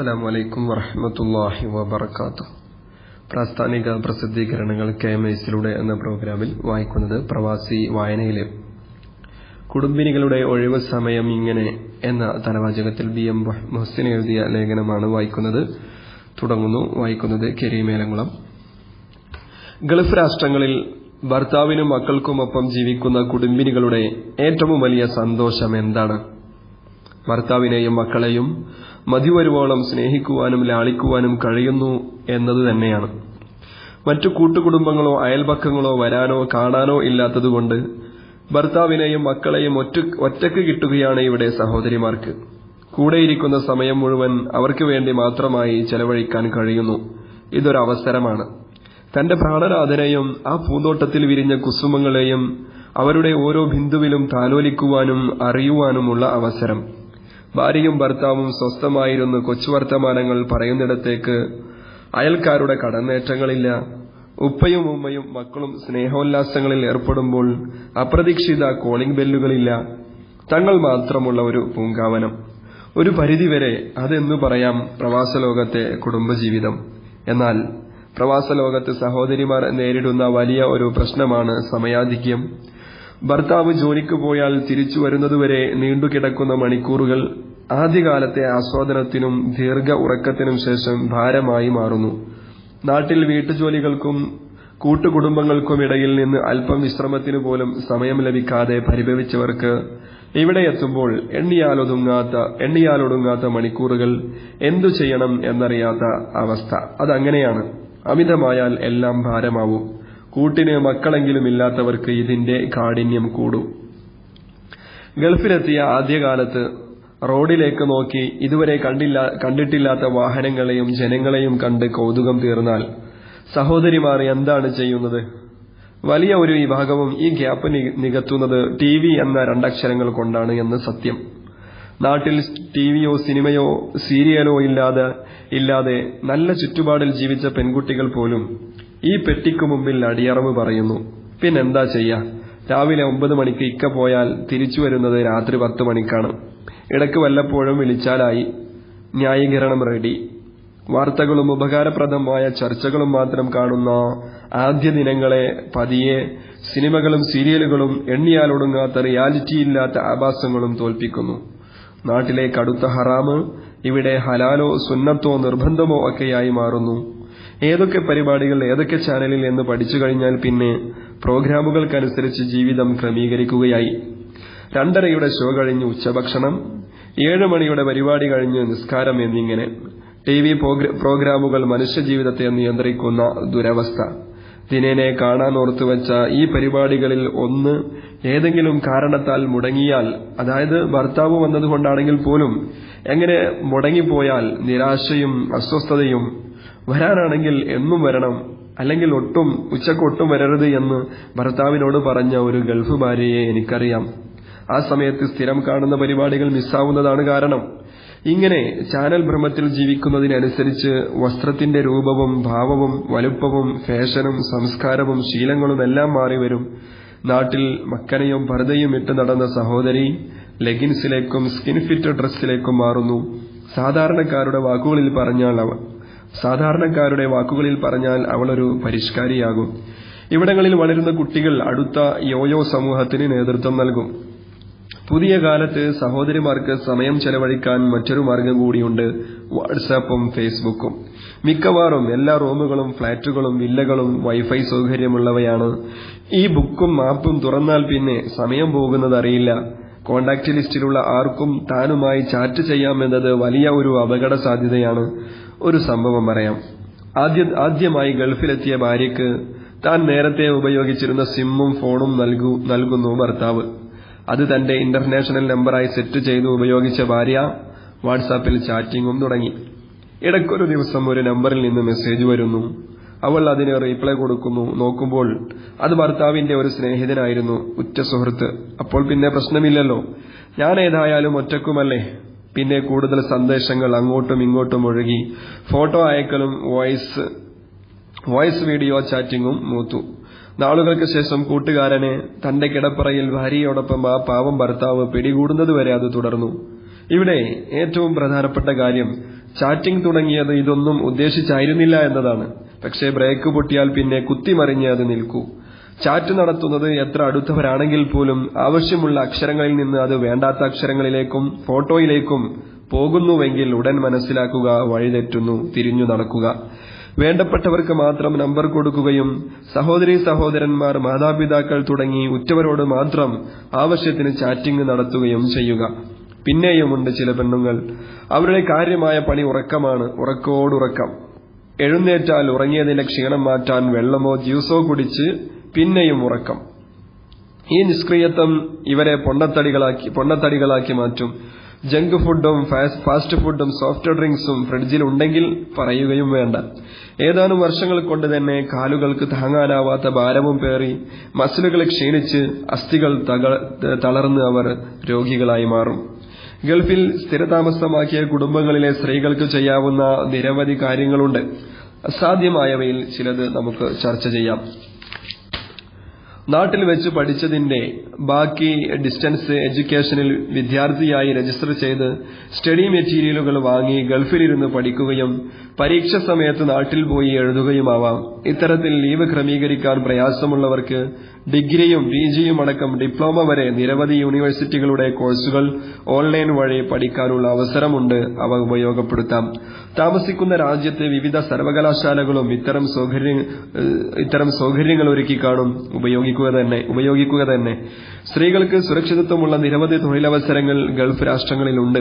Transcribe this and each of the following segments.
അസ്സലാമു വലൈക്കും വറഹമത്തല്ലാഹി വബറകാതുഹു. പ്രാസ്ഥാനിക പ്രസിദ്ധീകരണങ്ങൾ കെ എം എസിലൂടെ എന്ന പ്രോഗ്രാമിൽ വായിക്കുന്നത് പ്രവാസി വായനയിലെ കുടുംബിനികളുടെ ഒഴിവ് സമയം ഇങ്ങനെ എന്ന തലവാചകത്തിൽ ബി എം മുഹസിൻ എഴുതിയ ലേഖനമാണ് വായിക്കുന്നത്. തുടങ്ങുന്നു. വായിക്കുന്നത് കെരിമേലങ്കുളം ഗൾഫ് രാഷ്ട്രങ്ങളിൽ ഭർത്താവിനും മക്കൾക്കുമൊപ്പം ജീവിക്കുന്ന കുടുംബിനികളുടെ ഏറ്റവും വലിയ സന്തോഷം എന്താണ്? ഭർത്താവിനെയും മക്കളെയും മതിവരുവോളം സ്നേഹിക്കുവാനും ലാളിക്കുവാനും കഴിയുന്നു എന്നത് തന്നെയാണ്. മറ്റു കൂട്ടുകുടുംബങ്ങളോ അയൽപക്കങ്ങളോ വരാനോ കാണാനോ ഇല്ലാത്തതുകൊണ്ട് ഭർത്താവിനെയും മക്കളെയും ഒറ്റ ഒറ്റയ്ക്ക് കിട്ടുകയാണ് ഇവിടെ സഹോദരിമാർക്ക്. കൂടെയിരിക്കുന്ന സമയം മുഴുവൻ അവർക്ക് വേണ്ടി മാത്രമായി ചെലവഴിക്കാൻ കഴിയുന്നു. ഇതൊരവസരമാണ്. തന്റെ പ്രാണരാധനയും ആ പൂന്തോട്ടത്തിൽ വിരിഞ്ഞ കുസുമങ്ങളെയും അവരുടെ ഓരോ ബിന്ദുവിലും താലോലിക്കുവാനും അറിയുവാനുമുള്ള അവസരം. ഭാര്യയും ഭർത്താവും സ്വസ്ഥമായിരുന്നു കൊച്ചുവർത്തമാനങ്ങൾ പറയുന്നിടത്തേക്ക് അയൽക്കാരുടെ കടന്നേറ്റങ്ങളില്ല. ഉപ്പയും ഉമ്മയും മക്കളും സ്നേഹോല്ലാസങ്ങളിൽ ഏർപ്പെടുമ്പോൾ അപ്രതീക്ഷിത കോളിംഗ് ബെല്ലുകളില്ല തങ്ങൾ മാത്രമുള്ള ഒരു പൂങ്കാവനം. ഒരു പരിധിവരെ അതെന്നു പറയാം പ്രവാസലോകത്തെ കുടുംബജീവിതം. എന്നാൽ പ്രവാസലോകത്ത് സഹോദരിമാർ നേരിടുന്ന വലിയ ഒരു പ്രശ്നമാണ് സമയാധിക്യം. ഭർത്താവ് ജോലിക്ക് പോയാൽ തിരിച്ചു വരുന്നതുവരെ നീണ്ടുകിടക്കുന്ന മണിക്കൂറുകൾ ആദ്യകാലത്തെ ആസ്വാദനത്തിനും ദീർഘ ഉറക്കത്തിനും ശേഷം ഭാരമായി മാറുന്നു. നാട്ടിൽ വീട്ടുജോലികൾക്കും കൂട്ടുകുടുംബങ്ങൾക്കുമിടയിൽ നിന്ന് അല്പം വിശ്രമത്തിന് പോലും സമയം ലഭിക്കാതെ പരിഭവിച്ചവർക്ക് ഇവിടെ എത്തുമ്പോൾ എണ്ണിയാലൊതുങ്ങാത്ത എണ്ണിയാലൊടുങ്ങാത്ത മണിക്കൂറുകൾ എന്തു ചെയ്യണം എന്നറിയാത്ത അവസ്ഥ. അതങ്ങനെയാണ്. അമിതമായാൽ എല്ലാം ഭാരമാവും. കൂട്ടിന് മക്കളെങ്കിലും ഇല്ലാത്തവർക്ക് ഇതിന്റെ കാഠിന്യം കൂടും. ഗൾഫിലെത്തിയ ആദ്യകാലത്ത് റോഡിലേക്ക് നോക്കി ഇതുവരെ കണ്ടില്ല കണ്ടിട്ടില്ലാത്ത വാഹനങ്ങളെയും ജനങ്ങളെയും കണ്ട് കൗതുകം തീർന്നാൽ സഹോദരിമാർ എന്താണ് ചെയ്യുന്നത്? വലിയ ഒരു വിഭാഗവും ഈ ഗ്യാപ്പ് നികത്തുന്നത് ടി വി എന്ന രണ്ടക്ഷരങ്ങൾ കൊണ്ടാണ് എന്ന് സത്യം. നാട്ടിൽ ടിവിയോ സിനിമയോ സീരിയലോ ഇല്ലാതെ ഇല്ലാതെ നല്ല ചുറ്റുപാടിൽ ജീവിച്ച പെൺകുട്ടികൾ പോലും ഈ പെട്ടിക്കു മുമ്പിൽ അടിയറവ് പറയുന്നു. പിന്നെന്താ ചെയ്യാ? രാവിലെ ഒമ്പത് മണിക്ക് ഇക്ക പോയാൽ തിരിച്ചു വരുന്നത് രാത്രി പത്ത് മണിക്കാണ്. ഇടയ്ക്ക് വല്ലപ്പോഴും വിളിച്ചാലായി. ന്യായീകരണം റെഡി. വാർത്തകളും ഉപകാരപ്രദമായ ചർച്ചകളും മാത്രം കാണുന്ന ആദ്യ ദിനങ്ങളെ പതിയെ സിനിമകളും സീരിയലുകളും എണ്ണിയാലൊടുങ്ങാത്ത റിയാലിറ്റിയില്ലാത്ത ആഭാസങ്ങളും തോൽപ്പിക്കുന്നു. നാട്ടിലെ കടുത്ത ഹറാമ് ഇവിടെ ഹലാലോ സുന്നത്തോ നിർബന്ധമോ ഒക്കെയായി മാറുന്നു. ഏതൊക്കെ പരിപാടികൾ ഏതൊക്കെ ചാനലിൽ എന്ന് പഠിച്ചു കഴിഞ്ഞാൽ പിന്നെ പ്രോഗ്രാമുകൾക്കനുസരിച്ച് ജീവിതം ക്രമീകരിക്കുകയായി. രണ്ടരയുടെ ഷോ കഴിഞ്ഞ് ഉച്ചഭക്ഷണം ഏഴ് മണിയുടെ പരിപാടി കഴിഞ്ഞ് നിസ്കാരം എന്നിങ്ങനെ. ടി വി പ്രോഗ്രാമുകൾ മനുഷ്യജീവിതത്തെ നിയന്ത്രിക്കുന്ന ദുരവസ്ഥ. ദിനേനെ കാണാൻ ഓർത്തുവച്ച ഈ പരിപാടികളിൽ ഒന്ന് ഏതെങ്കിലും കാരണത്താൽ മുടങ്ങിയാൽ അതായത് ഭർത്താവ് വന്നതുകൊണ്ടാണെങ്കിൽ പോലും എങ്ങനെ മുടങ്ങിപ്പോയാൽ നിരാശയും അസ്വസ്ഥതയും വരാനാണെങ്കിൽ എന്നും വരണം അല്ലെങ്കിൽ ഒട്ടും ഉച്ചയ്ക്ക് ഒട്ടും വരരുത് എന്ന് ഭർത്താവിനോട് പറഞ്ഞ ഒരു ഗൾഫ് ഭാര്യയെ എനിക്കറിയാം. ആ സമയത്ത് സ്ഥിരം കാണുന്ന പരിപാടികൾ മിസ്സാവുന്നതാണ് കാരണം. ഇങ്ങനെ ചാനൽ ഭ്രമത്തിൽ ജീവിക്കുന്നതിനനുസരിച്ച് വസ്ത്രത്തിന്റെ രൂപവും ഭാവവും വലുപ്പവും ഫാഷനും സംസ്കാരവും ശീലങ്ങളും എല്ലാം മാറി വരും. നാട്ടിൽ മക്കനയും ഭരതയും ഇട്ട് നടന്ന സഹോദരി ലെഗിൻസിലേക്കും സ്കിൻ ഫിറ്റ് ഡ്രസ്സിലേക്കും മാറുന്നു. സാധാരണക്കാരുടെ വാക്കുകളിൽ പറഞ്ഞാൽ സാധാരണക്കാരുടെ വാക്കുകളിൽ പറഞ്ഞാൽ അവളൊരു പരിഷ്കാരിയാകും. ഇവിടങ്ങളിൽ വളരുന്ന കുട്ടികൾ അടുത്ത യോയോ സമൂഹത്തിന് നേതൃത്വം നൽകും. പുതിയ കാലത്ത് സഹോദരിമാർക്ക് സമയം ചെലവഴിക്കാൻ മറ്റൊരു മാർഗം കൂടിയുണ്ട് വാട്സാപ്പും ഫേസ്ബുക്കും. മിക്കവാറും എല്ലാ റൂമുകളും ഫ്ളാറ്റുകളും വില്ലകളും വൈഫൈ സൗകര്യമുള്ളവയാണ്. ഈ ബുക്കും മാപ്പും തുറന്നാൽ പിന്നെ സമയം പോകുന്നത് അറിയില്ല. കോണ്ടാക്ട് ലിസ്റ്റിലുള്ള ആർക്കും താനുമായി ചാറ്റ് ചെയ്യാമെന്നത് വലിയ ഒരു അപകട സാധ്യതയാണ് ഒരു സംഭവം പറയാം. ആദ്യ ആദ്യമായി ഗൾഫിലെത്തിയ ഭാര്യയ്ക്ക് താൻ നേരത്തെ ഉപയോഗിച്ചിരുന്ന സിമ്മും ഫോണും നൽകൂ നൽകുന്നു ഭർത്താവ്. അത് തന്റെ ഇന്റർനാഷണൽ നമ്പറായി സെറ്റ് ചെയ്തു ഉപയോഗിച്ച ഭാര്യ വാട്സാപ്പിൽ ചാറ്റിംഗും തുടങ്ങി. ഇടയ്ക്കൊരു ദിവസം ഒരു നമ്പറിൽ നിന്ന് മെസ്സേജ് വരുന്നു. അവൾ അതിന് റീപ്ലൈ കൊടുക്കുന്നു. നോക്കുമ്പോൾ അത് ഭർത്താവിന്റെ ഒരു സ്നേഹിതനായിരുന്നു ഉറ്റ സുഹൃത്ത്. അപ്പോൾ പിന്നെ പ്രശ്നമില്ലല്ലോ. ഞാൻ ഏതായാലും ഒറ്റക്കുമല്ലേ? പിന്നെ കൂടുതൽ സന്ദേശങ്ങൾ അങ്ങോട്ടും ഇങ്ങോട്ടും ഒഴുകി. ഫോട്ടോ അയക്കലും വോയിസ് വോയിസ് വീഡിയോ ചാറ്റിംഗും മൂത്തു. നാളുകൾക്ക് ശേഷം കൂട്ടുകാരനെ തന്റെ കിടപ്പറയിൽ ഭാര്യയോടൊപ്പം ആ പാവം ഭർത്താവ് പിടികൂടുന്നതുവരെ അത് തുടർന്നു. ഇവിടെ ഏറ്റവും പ്രധാനപ്പെട്ട കാര്യം ചാറ്റിംഗ് തുടങ്ങിയത് ഇതൊന്നും ഉദ്ദേശിച്ചായിരുന്നില്ല എന്നതാണ്. പക്ഷേ ബ്രേക്ക് പൊട്ടിയാൽ പിന്നെ കുത്തിമറിഞ്ഞ് അത് നിൽക്കൂ. ചാറ്റ് നടത്തുന്നത് എത്ര അടുത്തവരാണെങ്കിൽ പോലും ആവശ്യമുള്ള അക്ഷരങ്ങളിൽ നിന്ന് അത് വേണ്ടാത്ത അക്ഷരങ്ങളിലേക്കും ഫോട്ടോയിലേക്കും പോകുന്നുവെങ്കിൽ ഉടൻ മനസ്സിലാക്കുക വഴിതെറ്റുന്നു തിരിഞ്ഞു നടക്കുക. വേണ്ടപ്പെട്ടവർക്ക് മാത്രം നമ്പർ കൊടുക്കുകയും സഹോദരി സഹോദരന്മാർ മാതാപിതാക്കൾ തുടങ്ങി ഉറ്റവരോട് മാത്രം ആവശ്യത്തിന് ചാറ്റിംഗ് നടത്തുകയും ചെയ്യുക. പിന്നെയുമുണ്ട് ചില പെണ്ണുങ്ങൾ. അവരുടെ കാര്യമായ പണി ഉറക്കമാണ് ഉറക്കോടുറക്കം. എഴുന്നേറ്റാൽ ഉറങ്ങിയതിന്റെ ക്ഷീണം മാറ്റാൻ വെള്ളമോ ജ്യൂസോ കുടിച്ച് പിന്നെയും ഉറക്കം. ഈ നിഷ്ക്രിയത്വം ഇവരെ പൊണ്ണത്തടികളാക്കി പൊണ്ണത്തടികളാക്കി മാറ്റും. ജങ്ക് ഫുഡും ഫാസ്റ്റ് ഫുഡും സോഫ്റ്റ് ഡ്രിങ്ക്സും ഫ്രിഡ്ജിൽ ഉണ്ടെങ്കിൽ പറയുകയും വേണ്ട. ഏതാനും വർഷങ്ങൾ കൊണ്ട് തന്നെ കാലുകൾക്ക് താങ്ങാനാവാത്ത ഭാരവും പേറി മസിലുകൾ ക്ഷീണിച്ച് അസ്ഥികൾ തളർന്ന് അവർ രോഗികളായി മാറും. ഗൾഫിൽ സ്ഥിരതാമസമാക്കിയ കുടുംബങ്ങളിലെ സ്ത്രീകൾക്ക് ചെയ്യാവുന്ന നിരവധി കാര്യങ്ങളുണ്ട്. അസാധ്യമായവയിൽ ചിലത് നമുക്ക് ചർച്ച ചെയ്യാം. നാട്ടിൽ വെച്ച് പഠിച്ചതിന്റെ ബാക്കി ഡിസ്റ്റൻസ് എഡ്യൂക്കേഷനിൽ വിദ്യാർത്ഥിയായി രജിസ്റ്റർ ചെയ്ത് സ്റ്റഡി മെറ്റീരിയലുകൾ വാങ്ങി ഗൾഫിലിരുന്ന് പഠിക്കുകയും പരീക്ഷ സമയത്ത് നാട്ടിൽ പോയി എഴുതുകയുമാവാം. ഇത്തരത്തിൽ ലീവ് ക്രമീകരിക്കാൻ പ്രയാസമുള്ളവർക്ക് ഡിഗ്രിയും പി ജിയും അടക്കം ഡിപ്ലോമ വരെ നിരവധി യൂണിവേഴ്സിറ്റികളുടെ കോഴ്സുകൾ ഓൺലൈൻ വഴി പഠിക്കാനുള്ള അവസരമുണ്ട്. അവ ഉപയോഗപ്പെടുത്താം. താമസിക്കുന്ന രാജ്യത്തെ വിവിധ സർവകലാശാലകളും ഇത്തരം സൗകര്യ ഇത്തരം സൗകര്യങ്ങൾ ഒരുക്കി കാണും. ഉപയോഗിക്കുക തന്നെ ഉപയോഗിക്കുക തന്നെ. സ്ത്രീകൾക്ക് സുരക്ഷിതത്വമുള്ള നിരവധി തൊഴിലവസരങ്ങൾ ഗൾഫ് രാഷ്ട്രങ്ങളിലുണ്ട്.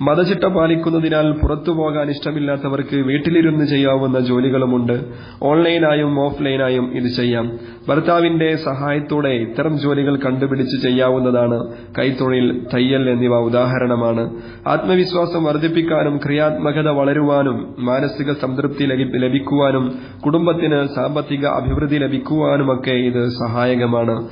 മതചിട്ട പാലിക്കുന്നതിനാൽ പുറത്തു പോകാൻ ഇഷ്ടമില്ലാത്തവർക്ക് വീട്ടിലിരുന്ന് ചെയ്യാവുന്ന ജോലികളുമുണ്ട്. ഓൺലൈനായും ഓഫ്ലൈനായും ഇത് ചെയ്യാം. ഭർത്താവിന്റെ സഹായത്തോടെ ഇത്തരം ജോലികൾ കണ്ടുപിടിച്ച് ചെയ്യാവുന്നതാണ് കൈത്തൊഴിൽ തയ്യൽ എന്നിവ ഉദാഹരണമാണ്. ആത്മവിശ്വാസം വർദ്ധിപ്പിക്കാനും ക്രിയാത്മകത വളരുവാനും മാനസിക സംതൃപ്തി ലഭിക്കുവാനും കുടുംബത്തിന് സാമ്പത്തിക അഭിവൃദ്ധി ലഭിക്കുവാനുമൊക്കെ ഇത് സഹായകമാണ്.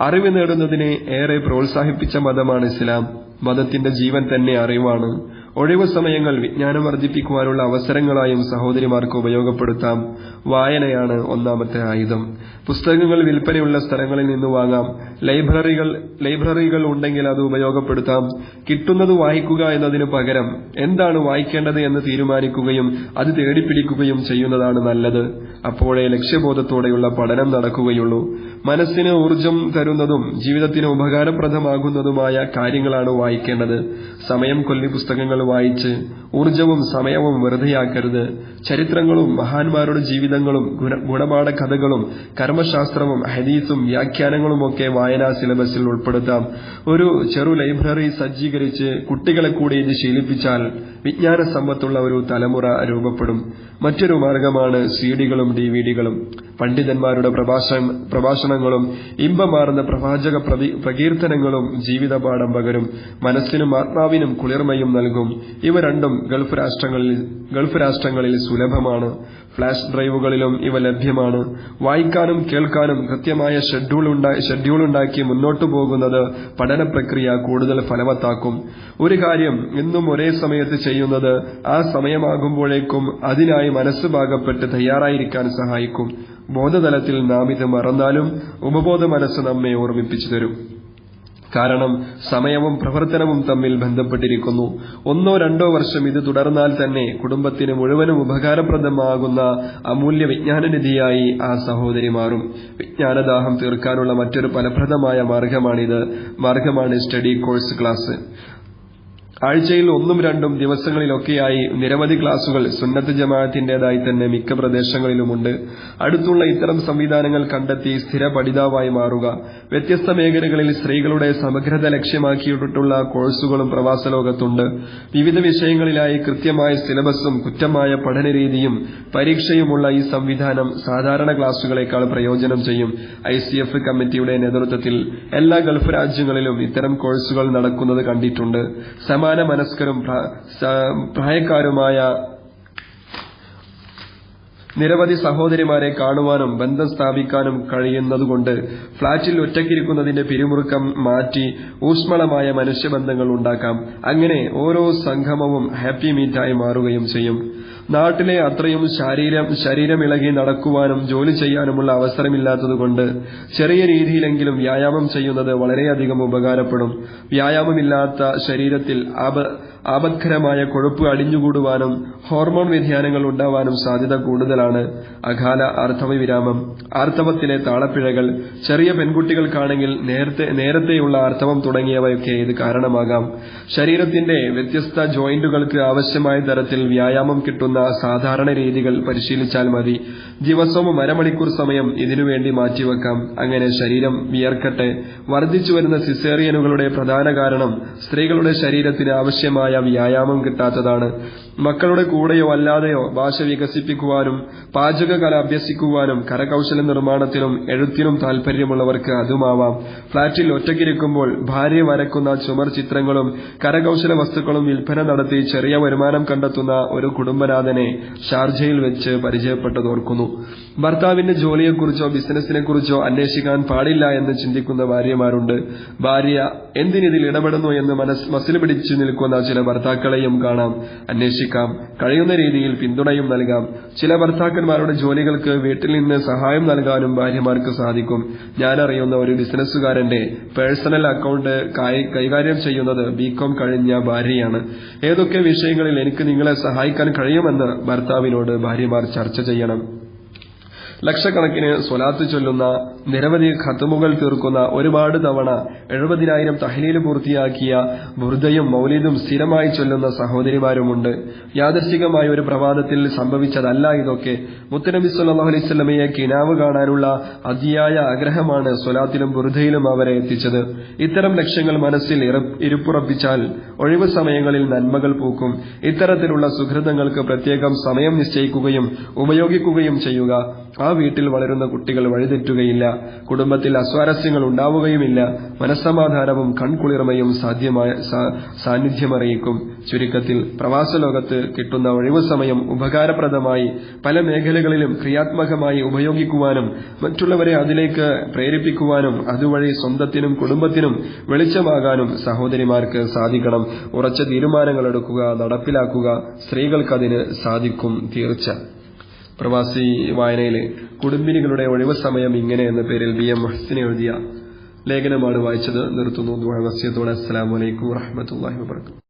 അറിവ് നേടുന്നതിനെ ഏറെ പ്രോത്സാഹിപ്പിച്ച മതമാണ് ഇസ്ലാം. മതത്തിന്റെ ജീവൻ തന്നെ അറിവാണ്. ഒഴിവു സമയങ്ങൾ വിജ്ഞാനം വർദ്ധിപ്പിക്കുവാനുള്ള അവസരങ്ങളായും സഹോദരിമാർക്ക് ഉപയോഗപ്പെടുത്താം. വായനയാണ് ഒന്നാമത്തെ ആയുധം. പുസ്തകങ്ങൾ വിൽപ്പനയുള്ള സ്ഥലങ്ങളിൽ നിന്ന് വാങ്ങാം. ലൈബ്രറികൾ ലൈബ്രറികൾ ഉണ്ടെങ്കിൽ അത് ഉപയോഗപ്പെടുത്താം. കിട്ടുന്നത് വായിക്കുക എന്നതിന് പകരം എന്താണ് വായിക്കേണ്ടത് എന്ന് തീരുമാനിക്കുകയും അത് തേടിപ്പിടിക്കുകയും ചെയ്യുന്നതാണ് നല്ലത്. അപ്പോഴേ ലക്ഷ്യബോധത്തോടെയുള്ള പഠനം നടക്കുകയുള്ളൂ. മനസ്സിന് ഊർജം തരുന്നതും ജീവിതത്തിന് ഉപകാരപ്രദമാകുന്നതുമായ കാര്യങ്ങളാണ് വായിക്കേണ്ടത്. സമയം കൊല്ലി പുസ്തകങ്ങൾ വായിച്ച് ഊർജവും സമയവും വെറുതെയാക്കരുത്. ചരിത്രങ്ങളും മഹാന്മാരുടെ ജീവിതങ്ങളും ഗുണപാഠ കഥകളും കർമ്മശാസ്ത്രവും ഹദീസും വ്യാഖ്യാനങ്ങളുമൊക്കെ വായനാ സിലബസിൽ ഉൾപ്പെടുത്താം. ഒരു ചെറു ലൈബ്രറി സജ്ജീകരിച്ച് കുട്ടികളെ കൂടി ഇത് ശീലിപ്പിച്ചാൽ വിജ്ഞാന സമ്പത്തുള്ള ഒരു തലമുറ രൂപപ്പെടും. മറ്റൊരു മാർഗമാണ് സിഡികളും ഡിവിഡികളും. പണ്ഡിതന്മാരുടെ പ്രഭാഷണങ്ങളും ഇമ്പമാർന്ന പ്രവാചക പ്രകീർത്തനങ്ങളും ജീവിതപാഠം പകരും. മനസ്സിനും ആത്മാവിനും കുളിർമയും നൽകും. ഇവ രണ്ടും ഗൾഫ് രാഷ്ട്രങ്ങളിൽ ഗൾഫ് രാഷ്ട്രങ്ങളിൽ സുലഭമാണ്. ഫ്ലാഷ് ഡ്രൈവുകളിലും ഇവ ലഭ്യമാണ്. വായിക്കാനും കേൾക്കാനും കൃത്യമായ ഷെഡ്യൂൾ ഷെഡ്യൂൾ ഉണ്ടാക്കി മുന്നോട്ടു പോകുന്നത് പഠന പ്രക്രിയ കൂടുതൽ ഫലവത്താക്കും. ഒരു കാര്യം എന്നും ഒരേ സമയത്ത് ചെയ്യുന്നത് ആ സമയമാകുമ്പോഴേക്കും അതിനായി മനസ്സ് ഭാഗപ്പെട്ട് തയ്യാറായിരിക്കാൻ സഹായിക്കും. ബോധതലത്തിൽ നാം ഇത് മറന്നാലും ഉപബോധ മനസ്സ് നമ്മെ ഓർമ്മിപ്പിച്ചു തരും. കാരണം സമയവും പ്രവർത്തനവും തമ്മിൽ ബന്ധപ്പെട്ടിരിക്കുന്നു. ഒന്നോ രണ്ടോ വർഷം ഇത് തുടർന്നാൽ തന്നെ കുടുംബത്തിന് മുഴുവനും ഉപകാരപ്രദമാകുന്ന അമൂല്യ വിജ്ഞാനനിധിയായി ആ സഹോദരി മാറും. വിജ്ഞാനദാഹം തീർക്കാനുള്ള മറ്റൊരു ഫലപ്രദമായ മാർഗമാണിത്. മാർഗമാണ് സ്റ്റഡി കോഴ്സ് ക്ലാസ്. ആഴ്ചയിൽ ഒന്നും രണ്ടും ദിവസങ്ങളിലൊക്കെയായി നിരവധി ക്ലാസുകൾ സുന്നത്ത് ജമാഅത്തിന്റേതായി തന്നെ മിക്ക പ്രദേശങ്ങളിലുമുണ്ട്. അടുത്തുള്ള ഇത്തരം സംവിധാനങ്ങൾ കണ്ടെത്തി സ്ഥിര പഠിതാവായി മാറുക. വ്യത്യസ്ത മേഖലകളിൽ സ്ത്രീകളുടെ സമഗ്രത ലക്ഷ്യമാക്കിയിട്ടുള്ള കോഴ്സുകളും പ്രവാസലോകത്തുണ്ട് വിവിധ വിഷയങ്ങളിലായി കൃത്യമായ സിലബസും കുറ്റമായ പഠനരീതിയും പരീക്ഷയുമുള്ള ഈ സംവിധാനം സാധാരണ ക്ലാസുകളേക്കാൾ പ്രയോജനം ചെയ്യും. ഐ സി എഫ് കമ്മിറ്റിയുടെ നേതൃത്വത്തിൽ എല്ലാ ഗൾഫ് രാജ്യങ്ങളിലും ഇത്തരം കോഴ്സുകൾ നടക്കുന്നത് കണ്ടിട്ടുണ്ട്. സമാന മനസ്കരും പ്രായക്കാരുമായ നിരവധി സഹോദരിമാരെ കാണുവാനും ബന്ധം സ്ഥാപിക്കാനും കഴിയുന്നതുകൊണ്ട് ഫ്ളാറ്റിൽ ഒറ്റയ്ക്കിരിക്കുന്നതിന്റെ പിരിമുറുക്കം മാറ്റി ഊഷ്മളമായ മനുഷ്യബന്ധങ്ങൾ ഉണ്ടാക്കാം. അങ്ങനെ ഓരോ സംഗമവും ഹാപ്പി മീറ്റായി മാറുകയും ചെയ്യും. നാട്ടിലെ അത്രയും ശരീരം ശരീരമിളകി നടക്കുവാനും ജോലി ചെയ്യാനുമുള്ള അവസരമില്ലാത്തതുകൊണ്ട് ചെറിയ രീതിയിലെങ്കിലും വ്യായാമം ചെയ്യുന്നത് വളരെയധികം ഉപകാരപ്പെടും. വ്യായാമമില്ലാത്ത ശരീരത്തിൽ ആപത്കരമായ കൊഴുപ്പ് അടിഞ്ഞുകൂടുവാനും ഹോർമോൺ വ്യതിയാനങ്ങൾ ഉണ്ടാവാനും സാധ്യത കൂടുതലാണ്. അകാല ആർത്തവ വിരാമം ആർത്തവത്തിലെ താളപ്പിഴകൾ ചെറിയ പെൺകുട്ടികൾക്കാണെങ്കിൽ നേരത്തെ നേരത്തെയുള്ള ആർത്തവം തുടങ്ങിയവയൊക്കെ ഇത് കാരണമാകാം. ശരീരത്തിന്റെ വ്യത്യസ്ത ജോയിന്റുകൾക്ക് ആവശ്യമായ തരത്തിൽ വ്യായാമം കിട്ടുന്ന സാധാരണ രീതികൾ പരിശീലിച്ചാൽ മതി. ദിവസവും അരമണിക്കൂർ സമയം ഇതിനുവേണ്ടി മാറ്റിവെക്കാം. അങ്ങനെ ശരീരം വിയർക്കട്ടെ. വർദ്ധിച്ചു വരുന്ന സിസേറിയനുകളുടെ പ്രധാന കാരണം സ്ത്രീകളുടെ ശരീരത്തിന് ആവശ്യമായ വ്യായാമം കിട്ടാത്തതാണ്. മക്കളുടെ കൂടെയോ അല്ലാതെയോ ഭാഷ വികസിപ്പിക്കുവാനും പാചകകല അഭ്യസിക്കുവാനും കരകൗശല നിർമ്മാണത്തിലും എഴുത്തിനും താൽപര്യമുള്ളവർക്ക് അതുമാവാം. ഫ്ളാറ്റിൽ ഒറ്റയ്ക്കിരിക്കുമ്പോൾ ഭാര്യ വരക്കുന്ന ചുമർ ചിത്രങ്ങളും കരകൗശല വസ്തുക്കളും വിൽപ്പന നടത്തി ചെറിയ വരുമാനം കണ്ടെത്തുന്ന ഒരു കുടുംബനാഥനെ ഷാർജയിൽ വെച്ച് പരിചയപ്പെട്ടതോർക്കുന്നു. ഭർത്താവിന്റെ ജോലിയെക്കുറിച്ചോ ബിസിനസിനെക്കുറിച്ചോ അന്വേഷിക്കാൻ പാടില്ല എന്ന് ചിന്തിക്കുന്ന ഭാര്യമാരുണ്ട്. ഭാര്യ എന്തിനിതിൽ ഇടപെടുന്നു എന്ന് മനസ് മസിൽ പിടിച്ചു നിൽക്കുന്ന ചില ഭർത്താക്കളെയും കാണാം. അന്വേഷിക്കാം. കഴിയുന്ന രീതിയിൽ പിന്തുണയും നൽകാം. ചില ഭർത്താക്കന്മാരുടെ ജോലികൾക്ക് വീട്ടിൽ നിന്ന് സഹായം നൽകാനും ഭാര്യമാർക്ക് സാധിക്കും. ഞാൻ അറിയുന്ന ഒരു ബിസിനസ്സുകാരന്റെ പേഴ്സണൽ അക്കൗണ്ട് കൈകാര്യം ചെയ്യുന്നത് ബികോം കഴിഞ്ഞ ഭാര്യയാണ്. ഏതൊക്കെ വിഷയങ്ങളിൽ എനിക്ക് നിങ്ങളെ സഹായിക്കാൻ കഴിയുമെന്ന് ഭർത്താവിനോട് ഭാര്യമാർ ചർച്ച ചെയ്യണം. ലക്ഷക്കണക്കിന് സ്വലാത്ത് ചൊല്ലുന്ന നിരവധി ഖത്തുമുകൾ തീർക്കുന്ന ഒരുപാട് തവണ എഴുപതിനായിരം തഹലീൽ പൂർത്തിയാക്കിയ വൃദ്ധയും മൗലീദും സ്ഥിരമായി ചൊല്ലുന്ന സഹോദരിമാരുമുണ്ട്. യാദർശികമായ ഒരു പ്രഭാതത്തിൽ സംഭവിച്ചതല്ല ഇതൊക്കെ. മുത്തനബി സല്ലല്ലാഹു അലൈഹി വസല്ലമയെ കിനാവ് കാണാനുള്ള അതിയായ ആഗ്രഹമാണ് സ്വലാത്തിലും വൃദ്ധയിലും അവരെ എത്തിച്ചത്. ഇത്തരം ലക്ഷ്യങ്ങൾ മനസ്സിൽ ഇരുപ്പുറപ്പിച്ചാൽ ഒഴിവ് സമയങ്ങളിൽ നന്മകൾ പൂക്കും. ഇത്തരത്തിലുള്ള സുഹൃതങ്ങൾക്ക് പ്രത്യേകം സമയം നിശ്ചയിക്കുകയും ഉപയോഗിക്കുകയും ചെയ്യുക. ആ വീട്ടിൽ വളരുന്ന കുട്ടികൾ വഴിതെറ്റുകയില്ല. കുടുംബത്തിൽ അസ്വാരസ്യങ്ങൾ ഉണ്ടാവുകയുമില്ല മനസ്സമാധാനവും കൺകുളിർമയും സാധ്യമായ സാന്നിധ്യമറിയിക്കും. ചുരുക്കത്തിൽ പ്രവാസ ലോകത്ത് കിട്ടുന്ന ഒഴിവു സമയം ഉപകാരപ്രദമായി പല മേഖലകളിലും ക്രിയാത്മകമായി ഉപയോഗിക്കുവാനും മറ്റുള്ളവരെ അതിലേക്ക് പ്രേരിപ്പിക്കുവാനും അതുവഴി സ്വന്തത്തിനും കുടുംബത്തിനും വെളിച്ചമാകാനും സഹോദരിമാർക്ക് സാധിക്കണം. ഉറച്ച തീരുമാനങ്ങൾ എടുക്കുക നടപ്പിലാക്കുക സ്ത്രീകൾക്കതിന് സാധിക്കും തീർച്ച. പ്രവാസി വായനയിൽ കുടുംബിനികളുടെ ഒഴിവ് സമയം ഇങ്ങനെ എന്ന പേരിൽ ബി എം മഹസിനെ എഴുതിയ ലേഖനമാണ് വായിച്ചത്. നിർത്തുന്നു വസ്യത്തോടെ വലൈക്കും വാഹമത്തല്ലാഹി വാബർക്കാത്തു